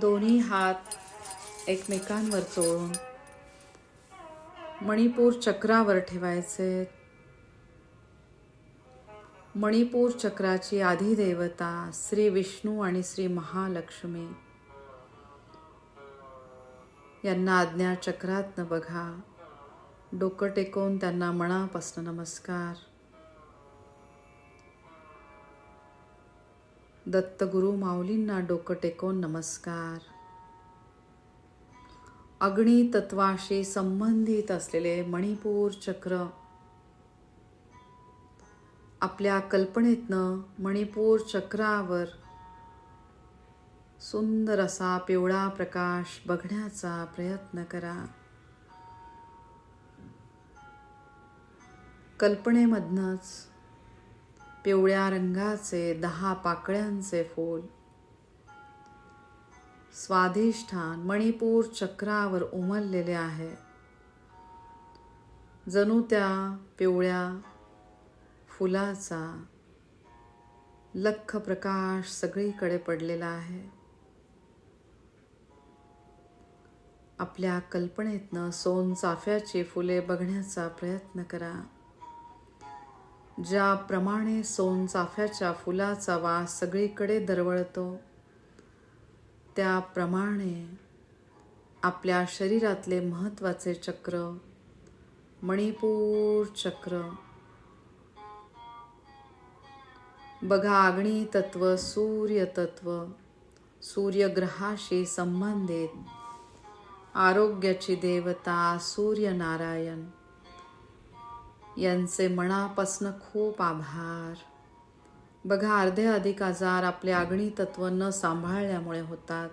दोन्ही हात एकमेकांवर चोळून मणिपूर चक्रावर ठेवायचे. मणिपूर चक्राची आधिदेवता श्री विष्णू आणि श्री महालक्ष्मी यांना आज्ञा चक्रातनं बघा. डोकं टेकवून त्यांना मनापासून नमस्कार. दत्तगुरु माऊलींना डोकं टेकून नमस्कार. अग्नी तत्वाशी संबंधित असलेले मणिपूर चक्र आपल्या कल्पनेतनं मणिपूर चक्रावर सुंदर असा पिवळा प्रकाश बघण्याचा प्रयत्न करा. कल्पनेमधनच पिवळ्या रंगाचे दहा पाकळ्यांचे फूल. स्वाधिष्ठान मणिपूर चक्रावर उमललेले आहे. जणू त्या पिवळ्या फुलाचा लख प्रकाश सगळीकडे पडलेला आहे. आपल्या कल्पनेतनं सोनचाफ्याची फुले बघण्याचा प्रयत्न करा. ज्याप्रमाणे सोनचाफ्याच्या फुलाचा वास सगळीकडे दरवळतो त्याप्रमाणे आपल्या शरीरातले महत्त्वाचे चक्र मणिपूर चक्र. बघा अग्नी तत्व सूर्य तत्व सूर्यग्रहाशी संबंधित आरोग्याची देवता सूर्यनारायण. यांचे मनापासनं खूप आभार. बघा अर्धे अधिक आजार आपले अग्नी तत्व न सांभाळल्यामुळे होतात.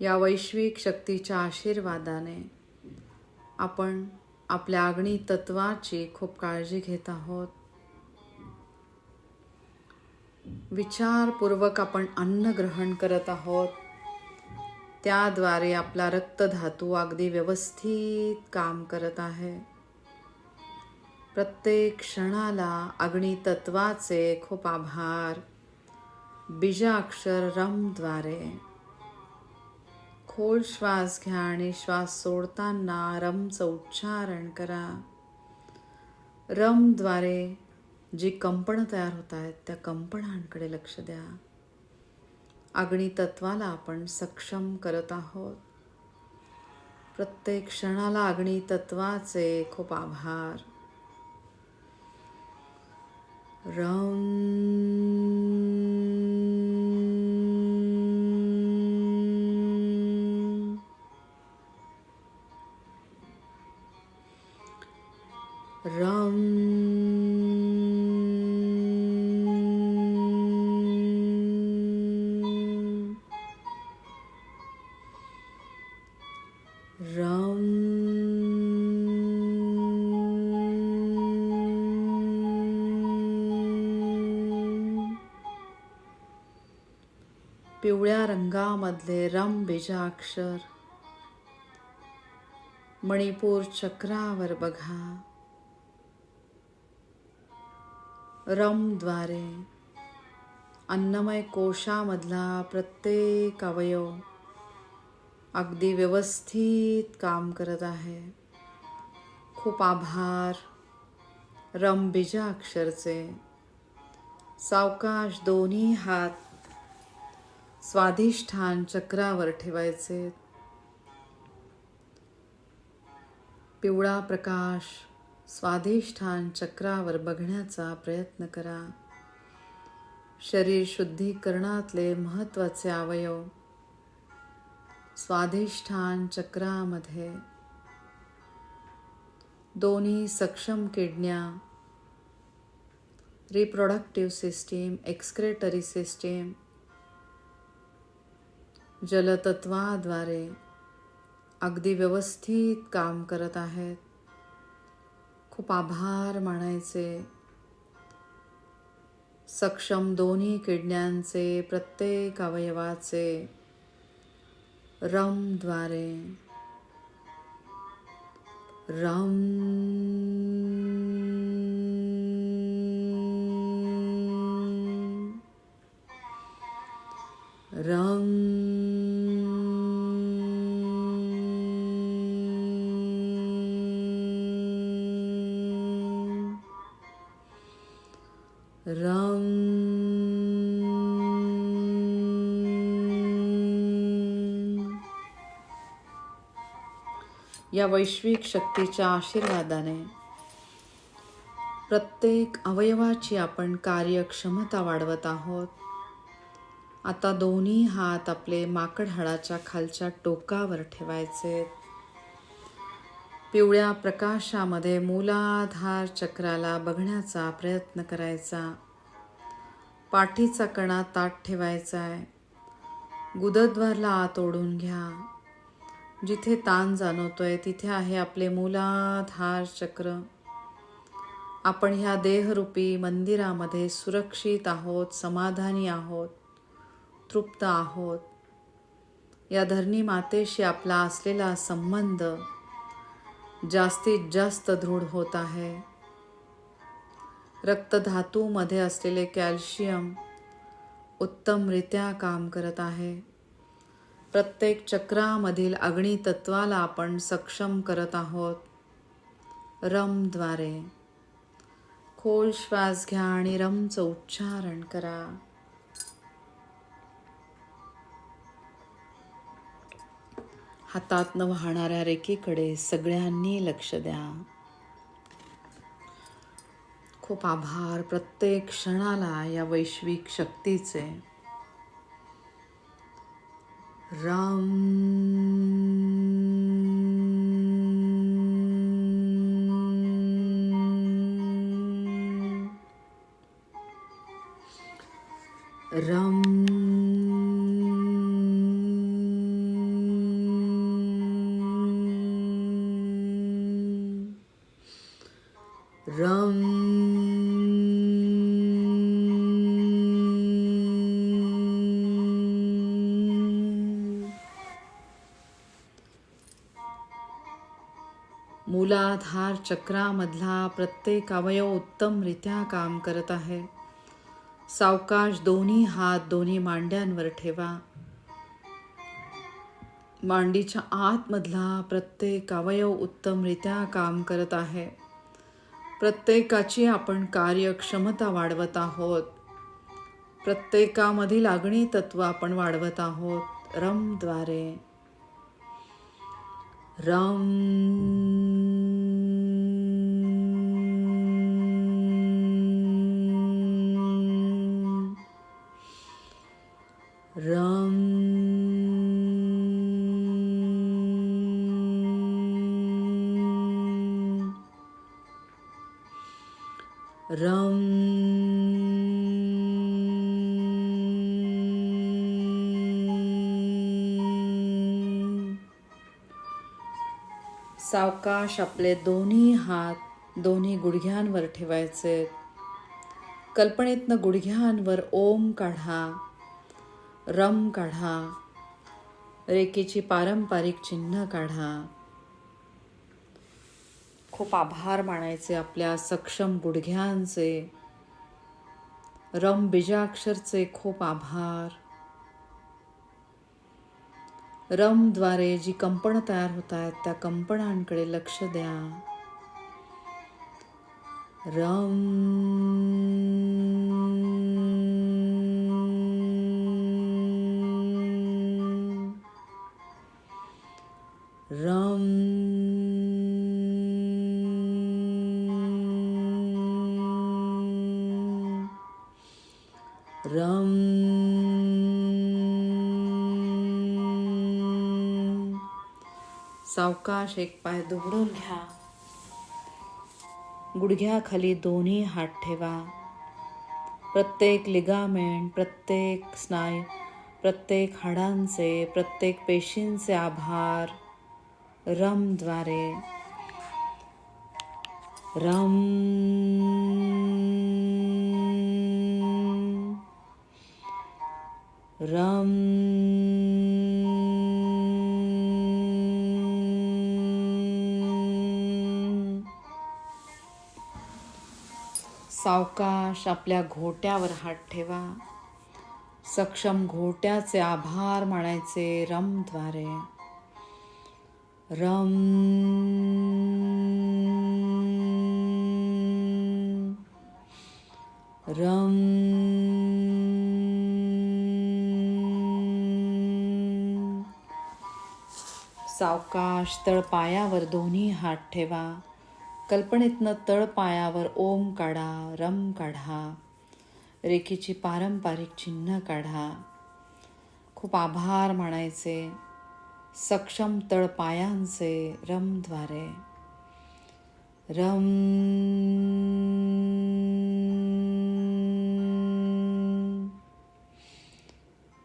या वैश्विक शक्तीच्या आशीर्वादाने आपण आपल्या अग्नी तत्वाची खूप काळजी घेत आहोत. विचारपूर्वक आपण अन्न ग्रहण करत आहोत. त्याद्वारे आपला रक्तधातू अगदी व्यवस्थित काम करत आहे. प्रत्येक क्षणाला अग्नितत्वाचे खूप आभार. बीजाक्षर रमद्वारे खोल श्वास घ्या आणि श्वास सोडताना रमचं उच्चारण करा. रमद्वारे जी कंपनं तयार होत आहेत त्या कंपनांकडे लक्ष द्या. अग्नितत्वाला आपण सक्षम करत आहोत. प्रत्येक क्षणाला अग्नितत्वाचे खूप आभार. रम मधले रम बीजाक्षर मणिपूर चक्रावर बघा. रमद्वारे अन्नमय कोशामधला प्रत्येक अवयव अगदी व्यवस्थित काम करत आहे. खूप आभार रमबीजाक्षरचे. सावकाश दोन्ही हात स्वाधिष्ठान चक्रावर ठेवायचे. पिवळा प्रकाश स्वाधिष्ठान चक्रावर बघण्याचा प्रयत्न करा. शरीर शुद्धीकरणातले महत्त्वाचे अवयव स्वाधिष्ठान चक्रामध्ये. दोन्ही सक्षम किडण्या. रिप्रोडक्टिव्ह सिस्टीम एक्सक्रेटरी सिस्टीम जलतत्वाद्वारे अगदी व्यवस्थित काम करत आहेत. खूप आभार मानायचे. सक्षम दोन्ही किडण्यांचे प्रत्येक अवयवाचे रमद्वारे. रम रम या वैश्विक शक्तीच्या आशीर्वादाने प्रत्येक अवयवाची आपण कार्यक्षमता वाढवत आहोत. आता दोन्ही हात आपले माकड हाडाच्या खालच्या टोकावर ठेवायचे. पिवळ्या प्रकाशामध्ये मूलाधार चक्राला बघण्याचा प्रयत्न करायचा. पाठीचा कणा ताट ठेवायचा आहे गुदद्वारला आत ओढून घ्या. जिथे ताण जाणवतोय तिथे आहे आपले मूलाधार चक्र. आपण ह्या देहरूपी मंदिरामध्ये सुरक्षित आहोत समाधानी आहोत तृप्त आहोत. या धरणी मातेशी आपला असलेला संबंध जास्तीत जास्त दृढ होत आहे. रक्तधातूमध्ये असलेले कॅल्शियम उत्तमरित्या काम करत आहे. प्रत्येक चक्रामधील अग्नितत्वाला आपण सक्षम करत आहोत. रमद्वारे. खोल श्वास घ्या आणि रमचं उच्चारण करा. हातातनं वाहणाऱ्या रेखेकडे सगळ्यांनी लक्ष द्या. खूप आभार प्रत्येक क्षणाला या वैश्विक शक्तीचे. राम रम मूलाधार चक्रामधला प्रत्येक अवयव उत्तमरित्या काम करत आहे. सावकाश दोन्ही हात दोन्ही मांड्यांवर ठेवा. मांडीच्या आतमधला प्रत्येक अवयव उत्तमरित्या काम करत आहे. प्रत्येकाची आपण कार्यक्षमता वाढवत आहोत. प्रत्येकामधील अग्नी तत्व आपण वाढवत आहोत. रमद्वारे. रम रम। रम। सावकाश आपले दोन्ही हात दोन्ही गुडघ्यांवर ठेवायचे. कल्पनेतनं गुडघ्यांवर ओम काढा. रम काढा. रेकीची पारंपरिक चिन्ह काढा. खूप आभार मानायचे आपल्या सक्षम गुडघ्यांचे. रम बीजाक्षरचे खूप आभार. रमद्वारे जी कंपनं तयार होत आहेत त्या कंपनांकडे लक्ष द्या. रम रम। रम। सावकाश एक पाय दुबडून घ्या. गुडघ्याखाली दोन्ही हात ठेवा. प्रत्येक लिगामेंट, प्रत्येक स्नायू, प्रत्येक हाडांचे, प्रत्येक पेशींचे आभार. रमद्वारे. रम रम सावकाश आपल्या घोट्यावर हात ठेवा. सक्षम घोट्याचे आभार मानायचे रमद्वारे. रम. रम. सावकाश तळपायावर दोन्ही हात ठेवा. कल्पनेतनं तळपायावर ओम काढा रम काढा. रेखीची पारंपरिक चिन्ह काढा. खूप आभार म्हणायचे सक्षम तळपायांचे रमद्वारे रम.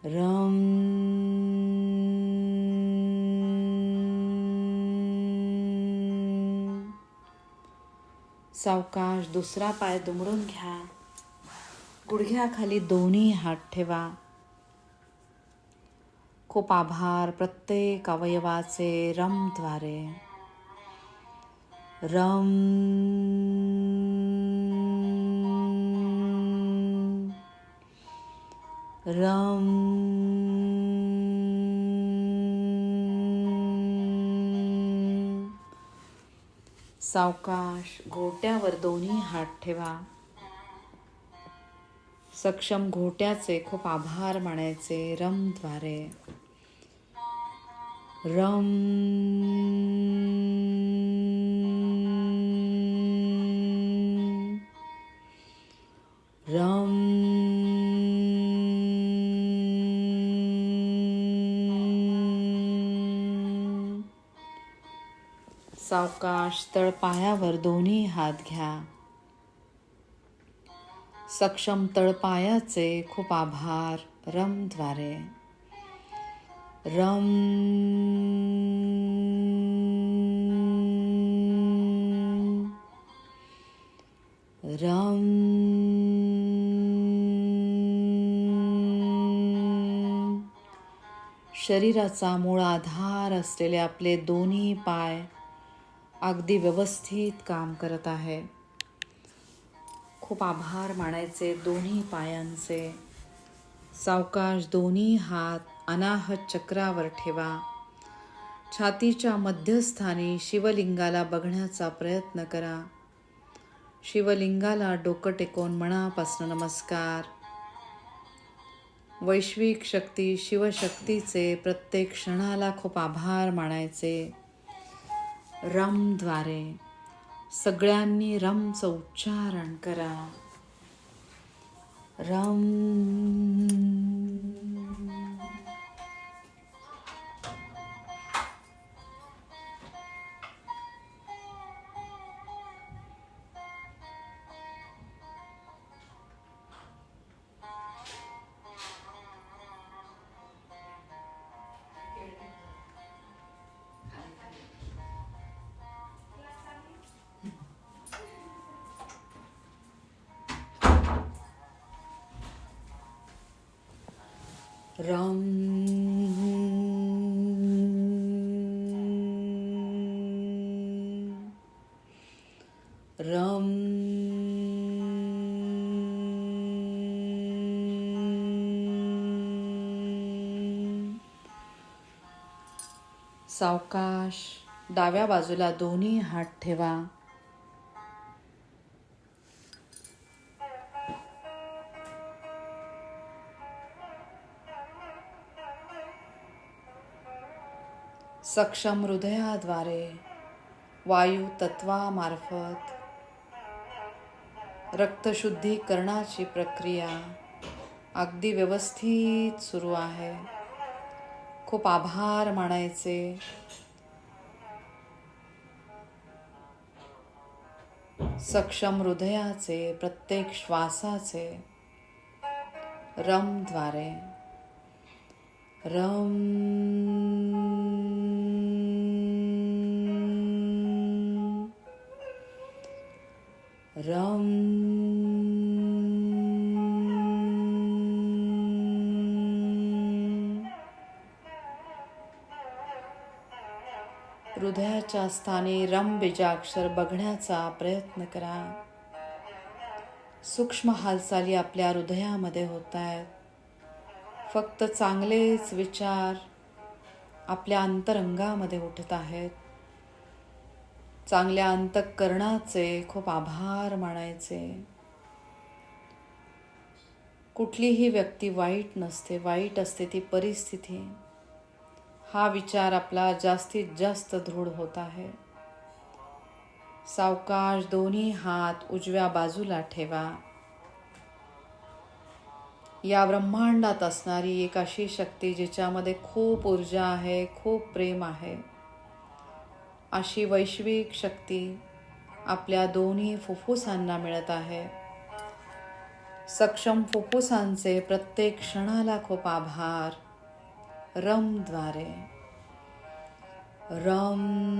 रम. सावकाश दुसरा पाय दुमडून घ्या. गुडघ्याखाली दोन्ही हात ठेवा. खूप आभार प्रत्येक अवयवाचे रमद्वारे रम. रम. सावकाश घोट्यावर दोन्ही हात ठेवा. सक्षम घोट्याचे खूप आभार मानायचे रमद्वारे रम. रम. सावकाश तळपायावर दोन्ही हात घ्या. सक्षम तळपायाचे खूप आभार रमद्वारे. रम. रम शरीराचा मूळ आधार असलेले आपले दोन्ही पाय अगदी व्यवस्थित काम करत आहे. खूप आभार मानायचे दोन्ही पायांचे. सावकाश दोन्ही हात अनाहत चक्रावर ठेवा. छातीच्या मध्यस्थानी शिवलिंगाला बघण्याचा प्रयत्न करा. शिवलिंगाला डोकं टेकून मनापासून नमस्कार. वैश्विक शक्ती शिवशक्तीचे प्रत्येक क्षणाला खूप आभार मानायचे. रमद्वारे सगळ्यांनी रमचं उच्चारण करा. रम. रम. रम. सावकाश डाव्या बाजूला दोन्ही हात ठेवा. सक्षम हृदयाद्वारे वायू तत्वामार्फत रक्तशुद्धीकरणाची प्रक्रिया अगदी व्यवस्थित सुरू आहे. खूप आभार मानायचे. सक्षम हृदयाचे प्रत्येक श्वासाचे रमद्वारे. रम रम. हृदयाच्या स्थानी रम बीजाक्षर बघण्याचा प्रयत्न करा. सूक्ष्म हालचाली आपल्या हृदयामध्ये होत आहेत. फक्त चांगलेच विचार आपल्या अंतरंगामध्ये उठत आहेत. चांगल्या अंतःकरणाचे खूप आभार मानायचे. कुठलीही व्यक्ती वाईट नसते वाईट असते ती परिस्थिती. हा विचार आपला जास्तीत जास्त दृढ होत आहे. सावकाश दोन्ही हात उजव्या बाजूला ठेवा. या ब्रह्मांडात असणारी एक अशी शक्ती जिच्यामध्ये खूप ऊर्जा आहे खूप प्रेम आहे. अशी वैश्विक शक्ती आपल्या दोन्ही फुफ्फुसांना मिळत आहे. सक्षम फुफ्फुसांचे प्रत्येक क्षणाला खूप आभार. रमद्वारे रम.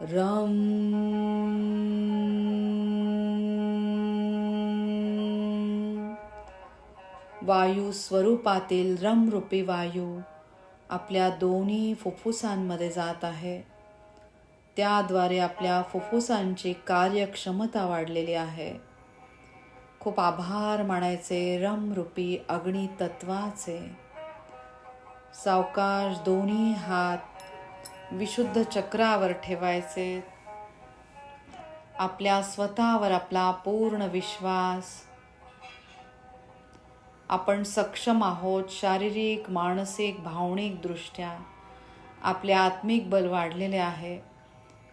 रम. वायू स्वरूपातील रमरूपी वायू आपल्या दोन्ही फुफ्फुसांमध्ये जात आहे. त्याद्वारे आपल्या फुफ्फुसांची कार्यक्षमता वाढलेली आहे. खूप आभार मानायचे रमरूपी अग्नितत्वाचे सावकाश दोन्ही हात विशुद्ध चक्रावर ठेवायचे. आपल्या स्वतःवर आपला पूर्ण विश्वास आपण सक्षम आहोत शारीरिक मानसिक भावनिकदृष्ट्या आपले आत्मिक बल वाढलेले आहे.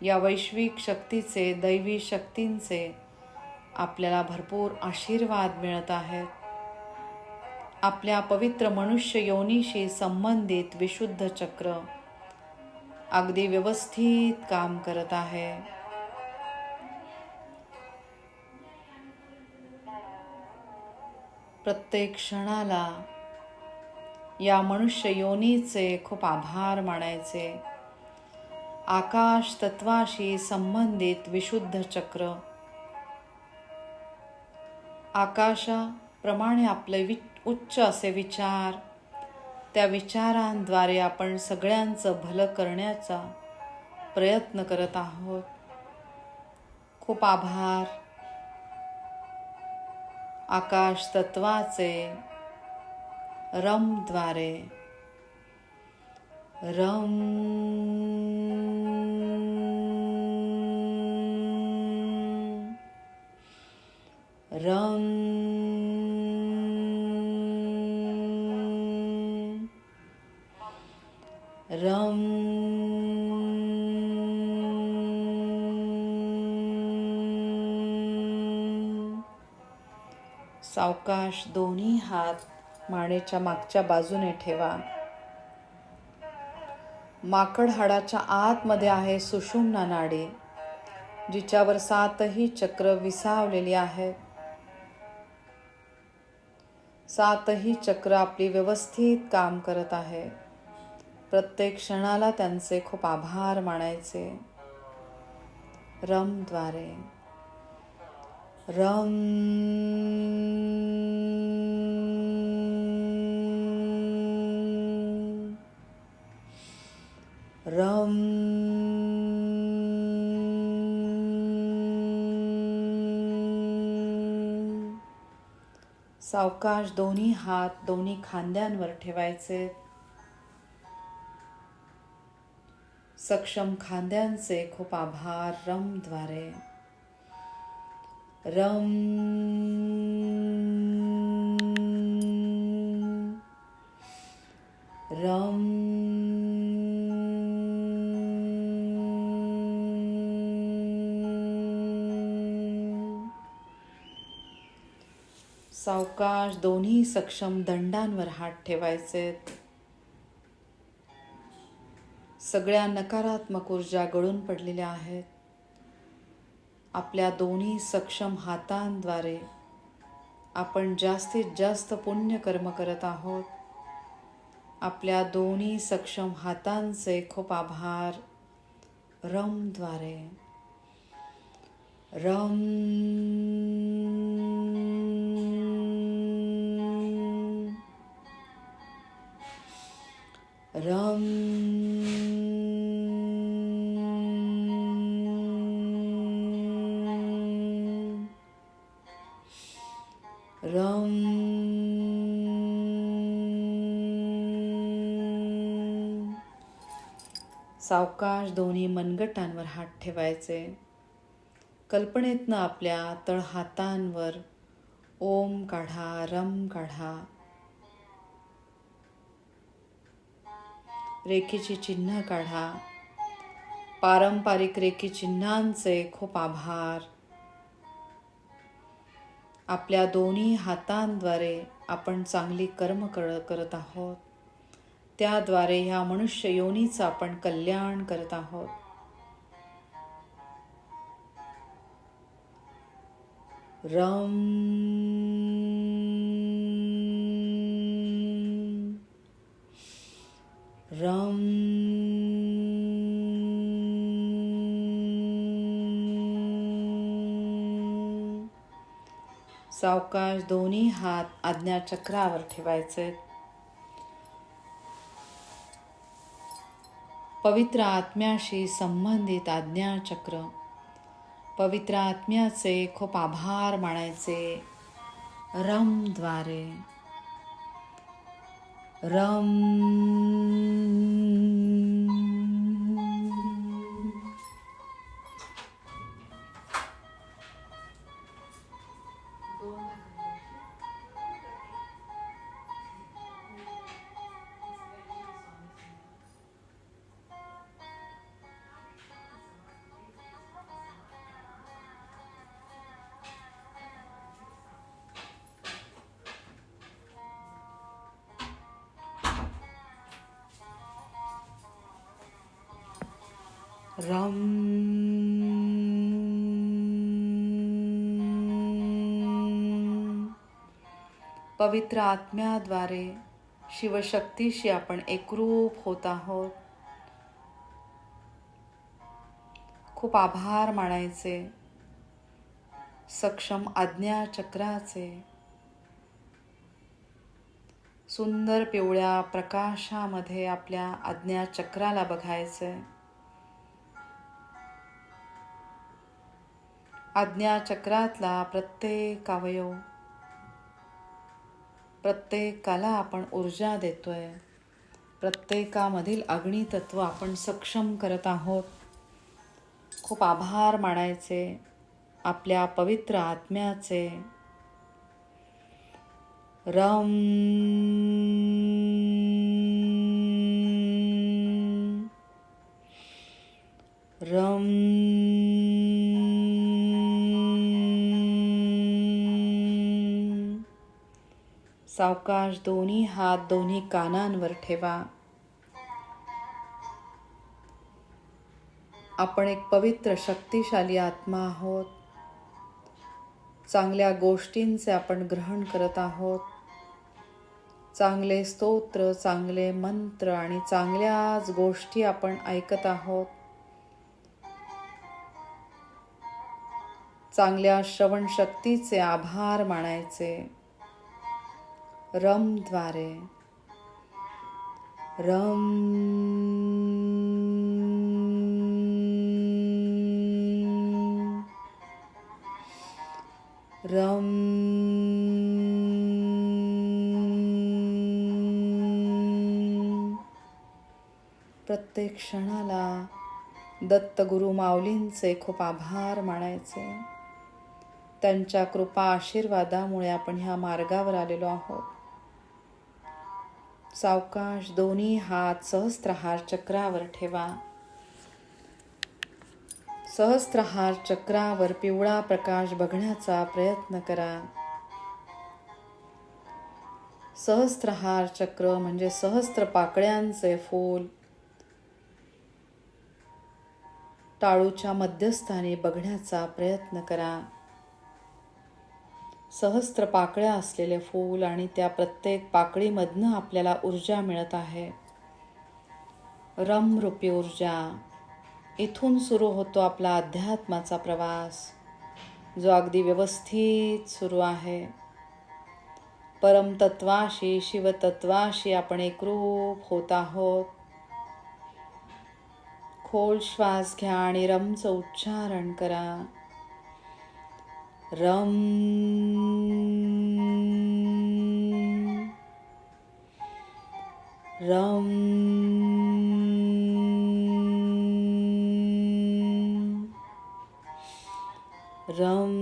या वैश्विक शक्तीचे दैवी शक्तींचे आपल्याला भरपूर आशीर्वाद मिळत आहेत. आपल्या पवित्र मनुष्य योनीशी संबंधित विशुद्ध चक्र अगदी व्यवस्थित काम करत आहे. प्रत्येक क्षणाला या मनुष्य योनीचे खूप आभार मानायचे. आकाश तत्वाशी संबंधित विशुद्ध चक्र. आकाशाप्रमाणे आपले वि उच्च असे विचार त्या विचारांद्वारे आपण सगळ्यांचं भलं करण्याचा प्रयत्न करत आहोत. खूप आभार. आकाश तत्वाचे रमद्वारे रम रम रम सावकाश दोन्ही हात मानेच्या मागच्या बाजूने ठेवा. माकड हाडाच्या आतमध्ये आहे सुषुम्ना नाडी जिच्यावर सातही चक्र विसावलेली आहेत. सातही चक्र आपली व्यवस्थित काम करत आहे. प्रत्येक क्षणाला त्यांचे खूप आभार मानायचे. रमद्वारे. रम रम सावकाश दोन्ही हात दोन्ही खांद्यांवर ठेवायचे. सक्षम खांद्यांचे खूप आभार रमद्वारे रम. रम. सावकाश दोन्ही सक्षम दंडांवर हात ठेवायचे. सगळ्या नकारात्मक ऊर्जा गळून पडलेल्या आहेत. आपल्या दोन्ही सक्षम हातांद्वारे आपण जास्तीत जास्त पुण्यकर्म करत आहोत. आपल्या दोन्ही सक्षम हातांचे खूप आभार. रमद्वारे रम रम. रम. सावकाश दोन्ही मनगटांवर हात ठेवायचे. कल्पनेतनं आपल्या तळहातांवर ओम काढा रम काढा. रेखीची चिन्ह काढा. पारंपरिक रेखी चिन्हांचे खूप आभार. आपल्या दोन्ही हातांद्वारे आपण चांगली कर्म कर करत आहोत. त्याद्वारे ह्या मनुष्य योनीचं आपण कल्याण करत आहोत. रम. रम. सावकाश दोन्ही हात आज्ञाचक्रावर ठेवायचे पवित्र आत्म्याशी संबंधित आज्ञाचक्र. पवित्र आत्म्याचे खूप आभार मानायचे. रमद्वारे रम रम पवित्र आत्म्याद्वारे शिवशक्तीशी आपण एकरूप होत आहोत. खूप आभार मानायचे. सक्षम आज्ञा चक्राचे. सुंदर पिवळ्या प्रकाशामध्ये आपल्या आज्ञा चक्राला बघायचे. आज्ञाचक्रातला प्रत्येक अवयव प्रत्येकाला आपण ऊर्जा देतोय. प्रत्येकामधील अग्नितत्व आपण सक्षम करत आहोत. खूप आभार मानायचे आपल्या पवित्र आत्म्याचे. रम. रम. सावकाश दोन्ही हात दोन्ही कानांवर ठेवा. आपण एक पवित्र शक्तिशाली आत्मा आहोत. चांगल्या गोष्टींचे आपण ग्रहण करत आहोत. चांगले स्तोत्र चांगले मंत्र आणि चांगल्याच गोष्टी आपण ऐकत आहोत. चांगल्या श्रवण शक्तीचे आभार मानायचे. रमद्वारे रम. रम. प्रत्येक क्षणाला दत्तगुरु माऊलींचे खूप आभार मानायचे. त्यांच्या कृपा आशीर्वादामुळे आपण ह्या मार्गावर आलेलो आहोत. सावकाश दोन्ही हात सहस्त्रहार चक्रावर ठेवा. सहस्त्रहार चक्रावर पिवळा प्रकाश बघण्याचा प्रयत्न करा. सहस्त्रहार चक्र म्हणजे सहस्त्र पाकळ्यांचे फूल. टाळूच्या मध्यस्थानी बघण्याचा प्रयत्न करा. सहस्त्र पाकळ्या असलेले फूल आणि त्या प्रत्येक पाकळीमधनं आपल्याला ऊर्जा मिळत आहे. रमरूपी ऊर्जा. इथून सुरू होतो आपला अध्यात्माचा प्रवास जो अगदी व्यवस्थित सुरू आहे. परमतत्वाशी शिवतत्वाशी आपण एकरूप होत आहोत. खोल श्वास घ्या आणि रमचं उच्चारण करा. रम। रम। रम।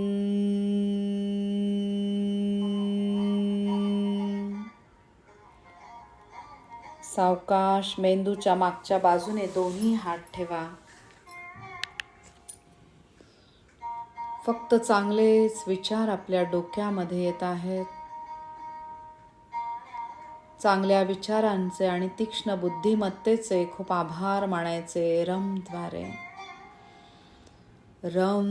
सावकाश मेंदूच्या मागच्या बाजूने दोन्ही हात ठेवा. फक्त चांगलेच विचार आपल्या डोक्यामध्ये येत आहेत. चांगल्या विचारांचे आणि तीक्ष्ण बुद्धिमत्तेचे खूप आभार मानायचे रमद्वारे. रम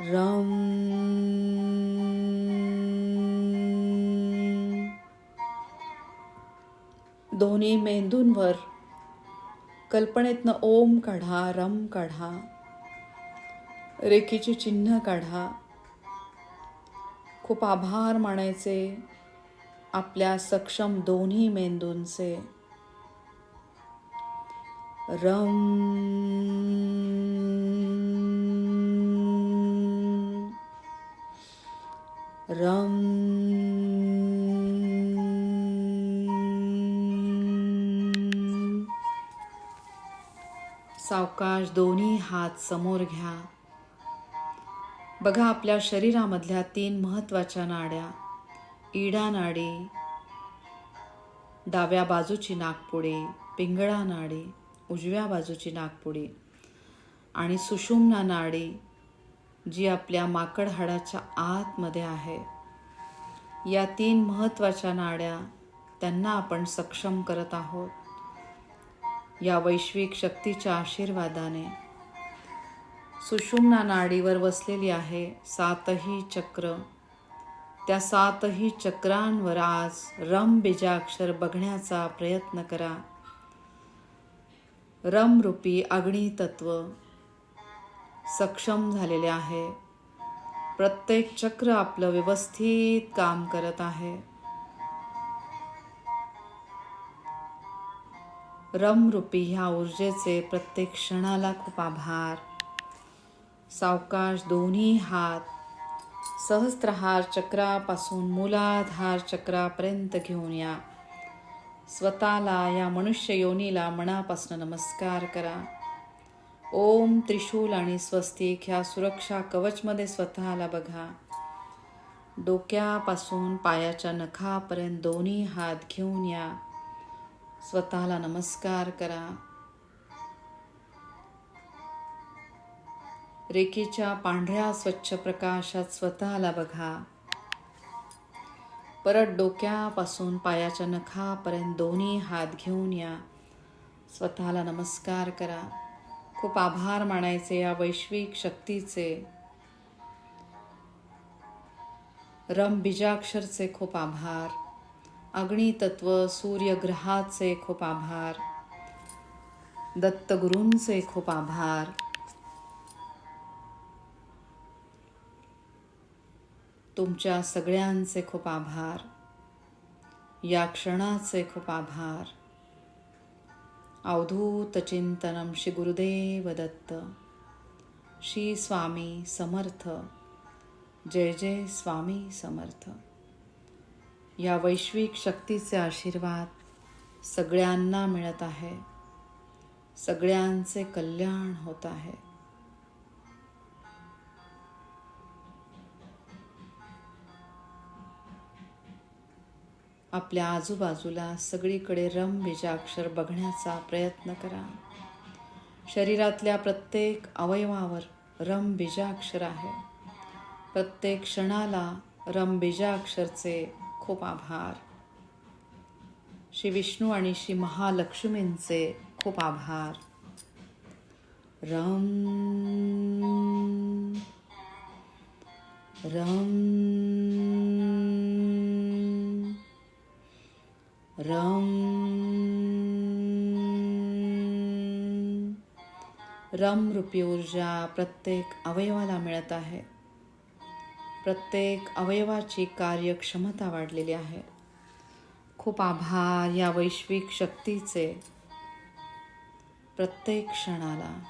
रम दोन्ही मेंदूंवर कल्पनेतनं ओम काढा रम काढा रेखीची चिन्ह काढा. खूप आभार मानायचे आपल्या सक्षम दोन्ही मेंदूंचे. रम. रम. सावकाश दोन्ही हात समोर घ्या. बघा आपल्या शरीरामधल्या तीन महत्त्वाच्या नाड्या. इडा नाडी डाव्या बाजूची नागपुडे पिंगळा नाडी उजव्या बाजूची नागपुडे आणि सुषुम्ना नाडी जी आपल्या माकड हाडाच्या आतमध्ये आहे. या तीन महत्त्वाच्या नाड्या त्यांना आपण सक्षम करत आहोत. या वैश्विक शक्तीच्या आशीर्वादाने. सुषुम्ना नाडीवर बसलेली आहे सातही चक्र. त्या सातही चक्रांवर आज रम बीजाक्षर बघण्याचा प्रयत्न करा. रमरूपी अग्नी तत्व सक्षम झालेले आहे. प्रत्येक चक्र आपलं व्यवस्थित काम करत आहे. रमरूपी ह्या ऊर्जेचे प्रत्येक क्षणाला खूप आभार. सावकाश दोन्ही हात सहस्त्रहार चक्रापासून मूलाधार चक्रापर्यंत घेऊन या. स्वतःला या मनुष्य योनीला मनापासून नमस्कार करा. ओम त्रिशूल आणि स्वस्तिक ह्या सुरक्षा कवचमध्ये स्वतःला बघा. डोक्यापासून पायाच्या नखापर्यंत दोन्ही हात घेऊन या. स्वतःला नमस्कार करा. रेखेच्या पांढऱ्या स्वच्छ प्रकाशात स्वतःला बघा. परत डोक्यापासून पायाच्या नखापर्यंत दोन्ही हात घेऊन या. स्वतःला नमस्कार करा. खूप आभार मानायचे या वैश्विक शक्तीचे. रम बीजाक्षरचे खूप आभार. अग्नितत्व सूर्यग्रहाचे खूप आभार. दत्तगुरूंचे खूप आभार. तुमच्या सगळ्यांचे खूप आभार. या क्षणाचे खूप आभार. अवधूत चिंतनम श्री गुरुदेव दत्त. श्री स्वामी समर्थ. जय जय स्वामी समर्थ. या वैश्विक शक्तीचे आशीर्वाद सगळ्यांना मिळत आहे. सगळ्यांचे कल्याण होत आहे. आपल्या आजूबाजूला सगळीकडे रम बीजाक्षर बघण्याचा प्रयत्न करा. शरीरातल्या प्रत्येक अवयवावर रम बीजाक्षर आहे. प्रत्येक क्षणाला रम बीजाक्षरचे खूप आभार. श्री विष्णू आणि श्री महालक्ष्मींचे खूप आभार. रम रम रम रम रूपी ऊर्जा प्रत्येक अवयवाला मिळत आहे. प्रत्येक अवयवाची कार्यक्षमता वाढलेली आहे. खूप आभार या वैश्विक शक्तीचे प्रत्येक क्षणाला.